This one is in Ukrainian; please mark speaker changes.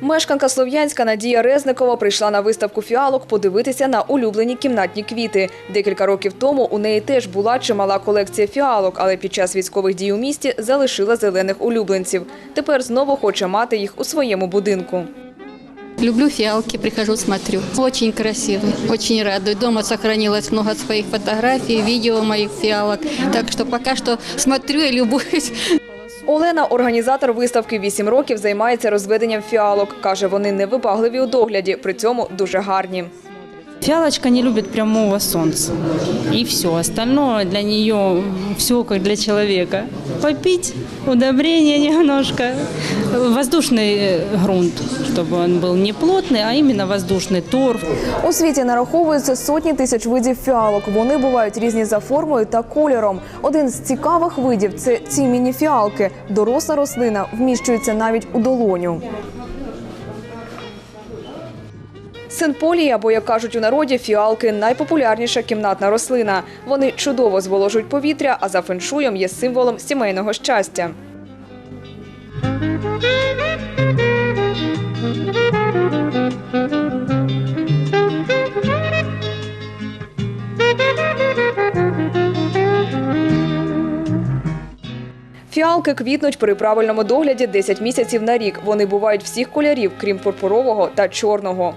Speaker 1: Мешканка Слов'янська Надія Резникова прийшла на виставку фіалок подивитися на улюблені кімнатні квіти. Декілька років тому у неї теж була чимала колекція фіалок, але під час військових дій у місті залишила зелених улюбленців. Тепер знову хоче мати їх у своєму будинку.
Speaker 2: Люблю фиалки, прихожу, смотрю. Очень красивый, очень радует. Дома сохранилось много своих фотографий, видео моих фиалок. Так что пока что смотрю и любуюсь.
Speaker 1: Олена, організатор виставки, вісім років займається розведенням фіалок. Каже, вони невибагливі у догляді, при цьому дуже гарні.
Speaker 3: Фиалочка не любит прямого солнца. И все. Остальное для нее все как для человека. Попить, удобрение немножко. Воздушный э, грунт, чтобы он был не плотный, а именно воздушный торф.
Speaker 1: У світі нараховується сотні тисяч видів фіалок. Вони бувають різні за формою та кольором. Один з цікавих видів це ці міні-фіалки. Доросла рослина вміщується навіть у долоню. Синполії, або як кажуть у народі, фіалки найпопулярніша кімнатна рослина. Вони чудово зволожують повітря, а за феншуєм є символом сімейного щастя. Фіалки квітнуть при правильному догляді 10 місяців на рік. Вони бувають всіх кольорів, крім пурпурового та чорного.